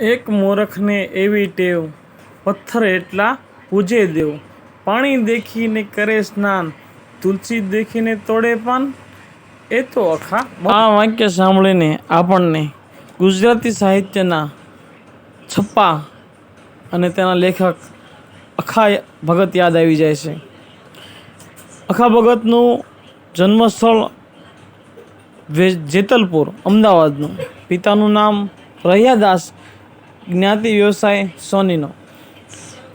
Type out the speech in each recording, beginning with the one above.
એક મોરખને એવી ટેવ, પથ્થર એટલા પૂજે દેવ. પાણી દેખીને કરે સ્નાન, તુલસી દેખીને તોડે પાન. એ તો અખા આ વાક્ય સાંભળીને આપણને ગુજરાતી સાહિત્યના છપ્પા અને તેના લેખક અખા ભગત યાદ આવી જાય છે. અખા ભગતનું જન્મસ્થળ જેતલપુર, અમદાવાદનું. પિતાનું નામ રહિયાદાસ જ્ઞાતિ વ્યવસાય સોનીનો.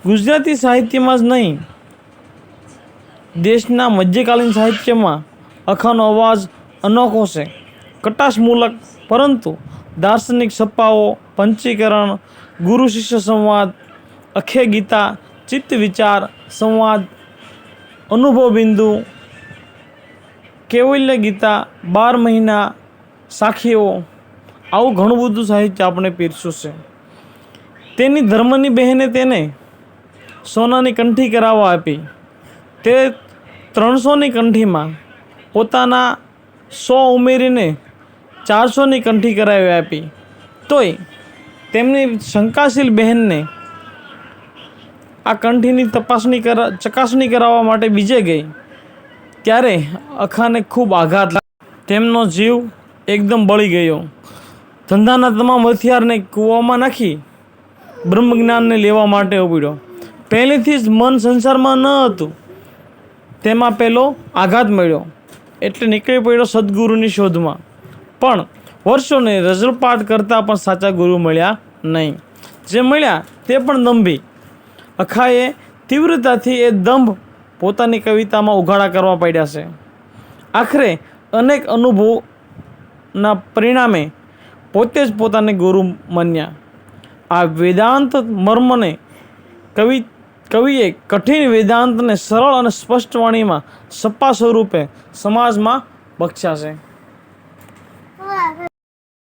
ગુજરાતી સાહિત્યમાં જ નહીં, દેશના મધ્યકાલીન સાહિત્યમાં અખાનો અવાજ અનોખો છે. કટાશમૂલક પરંતુ દાર્શનિક સપ્પાઓ, પંચીકરણ, ગુરુ શિષ્ય સંવાદ, અખે ગીતા, ચિત્ત વિચાર, સંવાદ, અનુભવ બિંદુ, કેવલ્ય ગીતા, બાર મહિના, સાખીઓ, આવું ઘણું બધું સાહિત્ય આપણે પીરસ્યું છે. તેની ધર્મની બહેને તેને સોનાની કંઠી કરાવવા આપી. તે ત્રણસોની કંઠીમાં પોતાના સો ઉમેરીને ચારસોની કંઠી કરાવી આપી. તોય તેમની શંકાશીલ બહેનને આ કંઠીની તપાસણી કરા, ચકાસણી કરાવવા માટે બીજે ગઈ. ત્યારે અખાને ખૂબ આઘાત તેમનો જીવ એકદમ બળી ગયો. ધંધાના તમામ હથિયારને કૂવામાં નાખી બ્રહ્મજ્ઞાનને લેવા માટે ઉપડ્યો પહેલેથી જ મન સંસારમાં ન હતું. તેમાં પેલો આઘાત મળ્યો. એટલે નીકળી પડ્યો સદગુરુની શોધમાં. પણ વર્ષોને રજળપાટ કરતાં પણ સાચા ગુરુ મળ્યા નહીં. જે મળ્યા તે પણ દંભી. અખાએ તીવ્રતાથી એ દંભ પોતાની કવિતામાં ઉઘાડા કરવા પડ્યા છે. આખરે અનેક અનુભવના પરિણામે પોતે જ પોતાને ગુરુ માન્યા. આ વેદાંત મર્મને કવિ, કવિએ કઠિન વેદાંતને સરળ અને સ્પષ્ટ વાણીમાં સપ્પા સ્વરૂપે સમાજમાં છે.